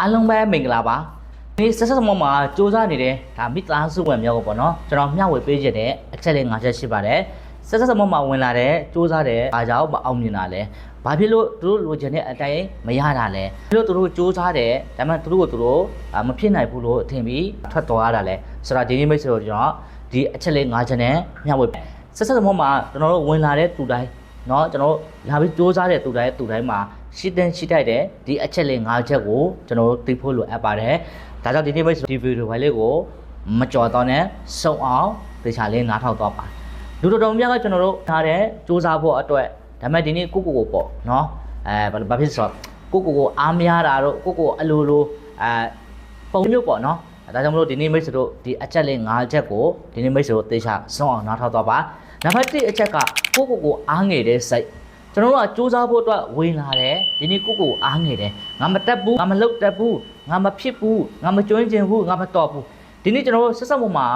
အားလုံးပဲမင်္ဂလာပါဒီဆက်ဆက်မောမှာစူးစမ်းနေတဲ့ဒါမိသားစုဝင်များကိုပေါ့နော်ကျွန်တော်မျှဝေပေးခြင်းတဲ့အချက်လေး၅ချက်ရှိပါတယ်ဆက်ဆက်မောမှာဝင်လာတဲ့စူးစမ်းတဲ့အားကြောင့်မအောင်မြင်တာလဲဘာဖြစ်လို့သူတို့လိုချင်တဲ့အတိုင်းမရတာလဲဘာဖြစ်လို့သူတို့စူးစမ်းတဲ့ဒါမှမဟုတ်သူတို့ကိုသူတို့အာမဖြစ်နိုင်ဘူးလို့ထင်ပြီးထွက်သွားရတာလဲဆိုတော့ဒီနေ့မိတ်ဆွေတို့ကျွန်တော်ဒီအချက်လေး၅ချက်နဲ့မျှဝေဆက်ဆက်မောမှာကျွန်တော်တို့ဝင်လာတဲ့သူတိုင်း เนาะကျွန်တော်တို့လာပြီးစူးစမ်းတဲ့သူတိုင်းသူတိုင်းမှာရှိတဲ့ရှိတိုက်တဲ့ဒီအချက်လေး၅ချက်ကိုကျွန်တော်တို့သိဖို့လိုအပ်ပါတယ်ဒါကြောင့်ဒီနေ့မိတ်ဆွေဒီဗီဒီယိုဖိုင်လေးကိုမကြော်တော့နဲ့စုံအောင်သေချာလေးနားထောင်တော့ပါလူတော်တော်များများကကျွန်တော်တို့ထားတဲ့စူးစမ်းဖို့အတွက်ဒါပေမဲ့ဒီနေ့ကိုကိုကိုပေါ့เนาะအဲဘာဖြစ်ဆိုတော့ကိုကိုကိုအားမရတာတော့ကိုကိုအလိုလိုအဲပုံမျိုးပေါ့เนาะဒါကြောင့်မလို့ဒီနေ့မိတ်ဆွေတို့ဒီအချက်လေး၅ချက်ကိုဒီနေ့မိတ်ဆွေတို့သေချာစုံအောင်နားထောင်တော့ပါ နံပါတ်1အချက်ကကိုကိုကိုအားငယ်တဲ့စိတ်ကျွန်တော်တို့ကစူးစမ်းဖို့အတွက်ဝင်လာတယ်ဒီနေ့ကိုကိုအားငယ်တယ်ငါမတက်ဘူးငါမလုတ်တက်ဘူးငါမဖြစ်ဘူးငါမကျွမ်းကျင်ဘူးငါမတော်ဘူးဒီနေ့ကျွန်တော်တို့ဆက်ဆက်မှုမှာ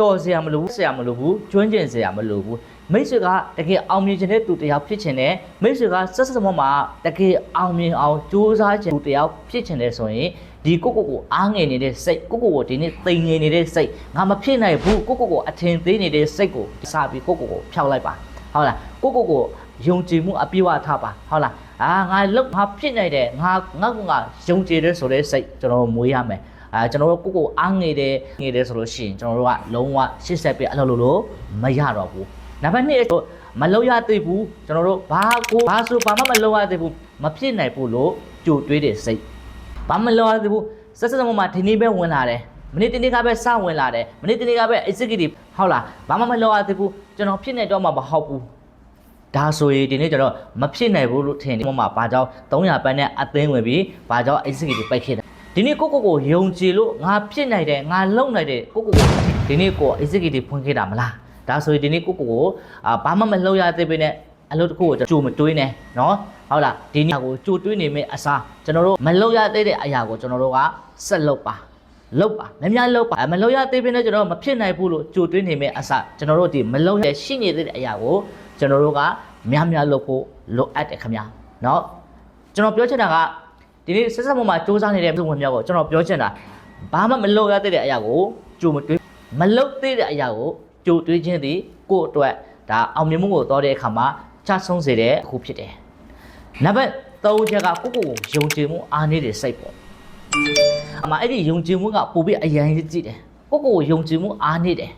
တော်စရာမလိုဘူးဆရာမလိုဘူးကျွမ်းကျင်စရာမလိုဘူးမိတ်ဆွေကတကယ်အောင်မြင်ခြင်းတဲ့သူတစ်ယောက်ဖြစ်ခြင်းနဲ့မိတ်ဆွေကဆက်ဆက်မှုမှာတကယ်အောင်မြင်အောင်စူးစမ်းခြင်းသူတစ်ယောက်ဖြစ်ခြင်းတဲ့ဆိုရင် ဒီကိုကိုကိုအားငယ်နေတဲ့စိတ်ကိုကိုကိုဒီနေ့တိမ်ငယ်နေတဲ့စိတ်ငါမဖြစ်နိုင်ဘူးကိုကိုကိုအထင်သေးနေတဲ့စိတ်ကိုစပြီးကိုကိုကိုဖျောက်လိုက်ပါဟုတ်လားကိုကိုကိုယုံကြည်မှုအပြည့်အဝထားပါဟုတ်လားအာငါလုတ်ငါဖြစ်နေတယ်ငါငါကငါယုံကြည်တယ်ဆိုတဲ့စိတ်ကျွန်တော်တို့မွေးရမယ်အာကျွန်တော်တို့ကိုကိုအားငယ်တယ်ငယ်တယ်ဆိုလို့ရှိရင်ကျွန်တော်တို့ကလုံးဝရှစ်ဆက်ပြအလုပ်လုပ်လို့မရတော့ဘူးနံပါတ်2မလုပ်ရသေးဘူးကျွန်တော်တို့ဘာကိုဘာဆိုဘာမှမလုပ်ရသေးဘူးမဖြစ်နိုင်ဘူးလို့ကြိုတွေးတဲ့စိတ် ဘာမှမလုပ်ရသေးဘူးဆက်ဆက်မှာဒီနေ့ပဲဝင်လာတယ်မနေ့တနေ့ကပဲစဝင်လာတယ်မနေ့တနေ့ကပဲ executive ဟုတ်လားဘာမှမလုပ်ရသေးဘူးကျွန်တော်ဖြစ်နေတော့မှမဟုတ်ဘူးဒါဆိုရင်ဒီနေ့ကျတော့မဖြစ်နိုင်ဘူးလို့ထင်တယ်။မှာဘာကြောင့်300ပန်းနဲ့အသိဝင်ပြီးဘာကြောင့် execute ပိုက်ခဲ့တယ်။ဒီနေ့ကိုကိုကိုယုံကြည်လို့ငါဖြစ်နိုင်တယ်ငါလုံနိုင်တယ်ကိုကိုကိုဒီနေ့ကို execute ဖွင့်ခဲ့တာမလား။ဒါဆိုရင်ဒီနေ့ကိုကိုကိုအာဘာမှမလုပ်ရသေးပေနဲ့အလုပ်တစ်ခုကိုကြိုမတွေးနဲ့နော်။ ဟုတ်လားဒီနေ့ကိုကြိုတွေးနေမယ့်အစားကျွန်တော်တို့မလုပ်ရသေးတဲ့အရာကိုကျွန်တော်တို့ကဆက်လုပ်ပါ။လုပ်ပါမများလုပ်ပါမလုပ်ရသေးဘဲနဲ့ကျွန်တော်မဖြစ်နိုင်ဘူးလို့ကြိုတွေးနေမယ့်အစားကျွန်တော်တို့ဒီမလုပ်ရရှိနေတဲ့အရာကိုကျွန်တော်တို့ကများများလုပ်ဖို့လိုအပ်တယ်ခင်ဗျာเนาะကျွန်တော်ပြောချင်တာကဒီနေ့ဆက်ဆက်မမှာစူးစမ်းနေတဲ့ပြည်ဝင်မြောက်ကိုကျွန်တော်ပြောချင်တာဘာမှမလုပ်ရသေးတဲ့အရာကိုကြိုမတွေးမလုပ်သေးတဲ့အရာကိုကြိုတွေးခြင်းသည်ကိုယ့်အတွက်ဒါအောင်မြင်မှုကိုတော်တဲ့အခါမှာချဆုံးစေတဲ့အခုဖြစ်တယ် နံပါတ်3ချက်ကကိုယ့်ကိုယ်ကိုယုံကြည်မှုအားနေတဲ့စိတ်ပေါ့အမအဲ့ဒီယုံကြည်မှုကပိုပြီးအရင်ကြီးကြည့်တယ်ကိုကိုကိုယုံကြည်မှုအားနေတယ်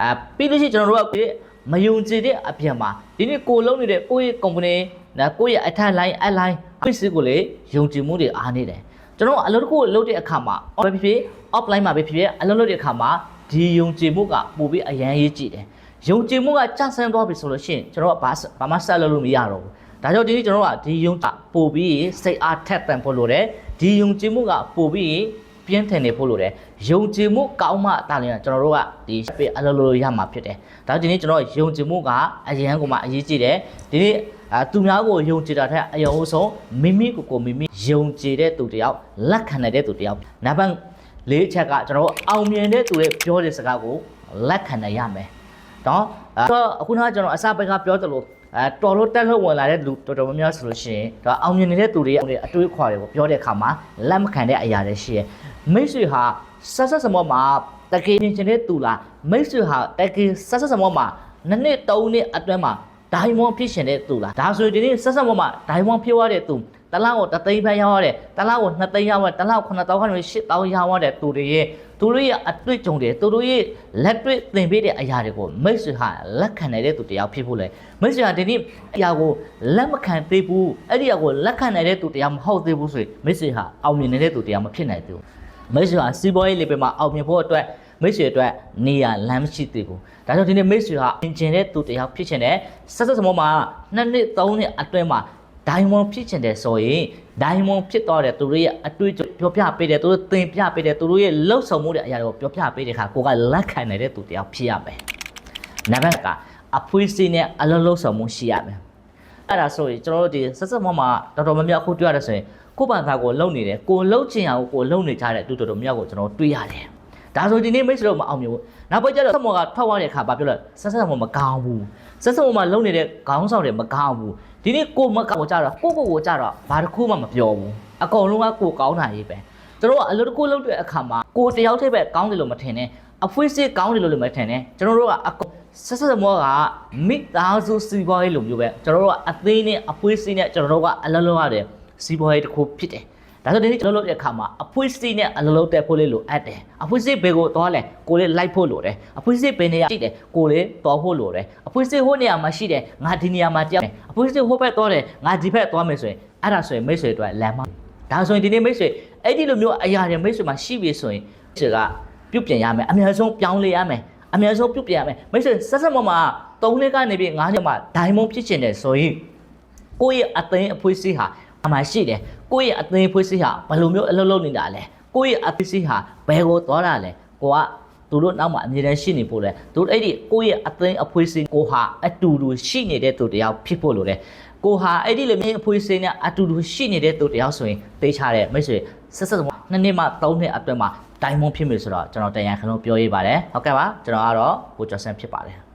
အာပြီးလို့ရှိရင်ကျွန်တော်တို့ကကိုယ့်မယုံကြည်တဲ့အပြင်မှာဒီနေ့ကိုလုံးနေတဲ့ကိုယ့်ရဲ့ company နော်ကိုယ့်ရဲ့အထက် line အ line အစ်စစ်ကိုလေယုံကြည်မှုတွေအားနေတယ်ကျွန်တော်ကအလုပ်တစ်ခုကိုလုပ်တဲ့အခါမှာ off ဖြစ်ဖြစ် offline မှာပဲဖြစ်ဖြစ်အလုပ်လုပ်တဲ့အခါမှာဒီယုံကြည်မှုကပိုပြီးအရင်ရေးကြည့်တယ်ယုံကြည်မှုကကျဆင်းသွားပြီဆိုလို့ရှိရင်ကျွန်တော်ကဘာဘာမှဆက်လုပ်လို့မရတော့ဘူး ဒါကြောင့်ဒီနေ့ကျွန်တော်ကဒီယုံကြပို့ပြီးစိတ်အားထက်သန်ဖို့လိုတယ်ဒီယုံကြည်မှုကပို့ပြီးပြင်းထန်နေဖို့လိုတယ်ယုံကြည်မှုကောင်းမှတာလည်းကျွန်တော်တို့ကဒီပြအလုပ်လုပ်ရမှာဖြစ်တယ်ဒါကြောင့်ဒီနေ့ကျွန်တော်ယုံကြည်မှုကအရန်ကိုမှအရေးကြီးတယ်ဒီနေ့အာသူများကိုယုံကြည်တာထက်အယုံဆုံးမိမိကိုယ်ကိုမိမိယုံကြည်တဲ့သူတယောက်လက်ခံနိုင်တဲ့သူတယောက်နံပါတ်၄ချက်ကကျွန်တော်တို့အောင်မြင်တဲ့သူရဲ့ပြောတဲ့စကားကိုလက်ခံနိုင်ရမယ် နော်အဲ့တော့အခုနကကျွန်တော်အစပိုင်းကပြောသလိုအဲတော်လို့တက်လို့ဝင်လာတဲ့လူတော်တော်များများဆိုလို့ရှိရင်ဒါအောင်မြင်နေတဲ့သူတွေရဲ့အတွေးခွာတွေကိုပြောတဲ့အခါမှာလက်မခံတဲ့အရာတွေရှိရယ်မိတ်ဆွေဟာဆက်ဆက်စမောမှာတကယ်မြင်ချင်တဲ့သူလားမိတ်ဆွေဟာတကယ်ဆက်ဆက်စမောမှာနှစ်နှစ်သုံးနှစ်အတွင်းမှာဒိုင်မွန်ဖြစ်ရှင်တဲ့သူလားဒါဆိုရင်ဒီနေ့ဆက်ဆက်မောမှာဒိုင်မွန်ဖြစ်သွားတဲ့သူ တလားကိုတသိန်းဖန်ရောက်ရတယ်တလားကိုနှစ်သိန်းရောက်ရတယ်တလားကို9000ခန့်8000ရောက်ရတဲ့သူတွေရဲ့သူတို့ရဲ့အတွေ့အကြုံတွေသူတို့ရဲ့လက်တွေ့သင်ပေးတဲ့အရာတွေကိုမိတ်ဆွေဟာလက်ခံနိုင်တဲ့သူတယောက်ဖြစ်ဖို့လဲမိတ်ဆွေဟာဒီနေ့အရာကိုလက်မခံသေးဘူးအဲ့ဒီအရာကိုလက်ခံနိုင်တဲ့သူတယောက်မဟုတ်သေးဘူးဆိုရင်မိတ်ဆွေဟာအောင်မြင်နေတဲ့သူတယောက်မဖြစ်နိုင်သေးဘူးမိတ်ဆွေဟာစီးပွားရေးလေပင်မှာအောင်မြင်ဖို့အတွက်မိတ်ဆွေအတွက်နေရလမ်းမရှိသေးဘူးဒါကြောင့်ဒီနေ့မိတ်ဆွေဟာအင်ဂျင်တဲ့သူတယောက်ဖြစ်ချင်တယ်ဆက်ဆက်စမောမှာနှစ်နှစ်သုံးနှစ်အတွင်းမှာ ဒိုင်မွန်ဖြစ်ချင်တယ်ဆိုရင်ဒိုင်မွန်ဖြစ်တော့တဲ့သူတို့ရဲ့အတွေ့အကြုံပြောပြပေးတယ်သူတို့သင်ပြပေးတယ်သူတို့ရဲ့လှုပ်ဆောင်မှုတဲ့အရာတွေကိုပြောပြပေးတဲ့အခါကိုကလက်ခံနိုင်တဲ့သူတယောက်ဖြစ်ရမယ်။နံပါတ်ကအဖွေးစီးနဲ့အလုံးလှုပ်ဆောင်မှုရှိရမယ်။အဲ့ဒါဆိုရင်ကျွန်တော်တို့ဒီဆက်ဆက်မမတော်တော်များများအခုတွေ့ရတယ်ဆိုရင်ကိုယ့်ဘာသာကိုလုံနေတယ်ကိုလှုပ်ချင်အောင်ကိုလုံနေကြတဲ့သူတော်တော်များများကိုကျွန်တော်တွေ့ရတယ်။ဒါဆိုဒီနေ့မိတ်ဆွေတို့မအောင်မြင်ဘူး။နောက်ပိုင်းကျတော့ဆက်မောကထွက်သွားတဲ့အခါဘာပြောလဲဆက်ဆက်မမကောင်းဘူး။ဆက်ဆက်မမလုံနေတဲ့ခေါင်းဆောင်တွေမကောင်းဘူး။ ဒီနေ့ကိုမကောင်းကြတော့ကိုကိုကိုကြတော့ဘာတစ်ခုမှမပြောဘူး။အကုန်လုံးကကိုကောင်းတာကြီးပဲ။ကျွန်တော်တို့ကအလုပ်တစ်ခုလုပ်တဲ့အခါမှာကိုယ်တယောက်တည်းပဲကောင်းတယ်လို့မထင်နဲ့အဖွေးစေးကောင်းတယ်လို့လည်းမထင်နဲ့ကျွန်တော်တို့ကအကုန်ဆက်ဆက်မောကမိသားစုစီးပွားရေးလိုမျိုးပဲကျွန်တော်တို့ကအသေးနဲ့အဖွေးစေးနဲ့ကျွန်တော်တို့ကအလုပ်လုပ်ရတဲ့စီးပွားရေးတစ်ခုဖြစ်တယ် ဒါဆိုဒီနေ့ကျွန်တော်လုပ်တဲ့အခါမှာအဖွေးစေးနဲ့အလုပ်လုပ်တဲ့ဖို့လေးလိုအပ်တယ်အဖွေးစေးဘယ်ကိုသွားလဲကိုလေးလိုက်ဖို့လိုတယ်အဖွေးစေးဘယ်နေရာရှိတယ်ကိုလေးသွားဖို့လိုတယ်အဖွေးစေးဟိုနေရာမှာရှိတယ်ငါဒီနေရာမှာကြောက်တယ်အဖွေးစေးဟိုဘက်သွားတယ်ငါဒီဘက်သွားမယ်ဆိုရင်အဲ့ဒါဆိုရင်မိတ်ဆွေတို့လမ်းမဒါဆိုရင်ဒီနေ့မိတ်ဆွေအဲ့ဒီလိုမျိုးအရာတွေမိတ်ဆွေမှာရှိပြီဆိုရင်မိတ်ဆွေကပြုတ်ပြင်ရမယ်အများဆုံးပြောင်းလဲရမယ်အများဆုံးပြုတ်ပြင်ရမယ်မိတ်ဆွေဆက်ဆက်မမ3နှစ်ကနေပြီး9နှစ်မှာဒိုင်မွန်ဖြစ်ချင်တယ်ဆိုရင်ကိုယ့်ရဲ့အသိအဖွေးစီးဟာအမှရှိတယ် ကိုယ့်ရဲ့အသိအဖွေးစီးဟာဘယ်လိုမျိုးအလုပ်လုပ်နေတာလဲကိုယ့်ရဲ့အဖွေးစီးဟာဘယ်ကိုသွားတာလဲကိုကသူတို့နောက်မှာအမြဲတမ်းရှိနေဖို့လဲသူတို့အဲ့ဒီကိုယ့်ရဲ့အသိအဖွေးစီးကိုဟာအတူတူရှိနေတဲ့သူတယောက်ဖြစ်ဖို့လိုတယ်ကိုဟာအဲ့ဒီလိုမျိုးအဖွေးစင်းနဲ့အတူတူရှိနေတဲ့သူတယောက်ဆိုရင်သိချတဲ့မိတ်ဆွေဆက်ဆက်နှစ်နှစ်မှသုံးနှစ်အတွင်းမှာတိုင်မွန်ဖြစ်မယ်ဆိုတော့ကျွန်တော်တရန်ခလုံးပြောရေးပါတယ်ဟုတ်ကဲ့ပါကျွန်တော်ကတော့ကိုကျော်ဆန်းဖြစ်ပါတယ်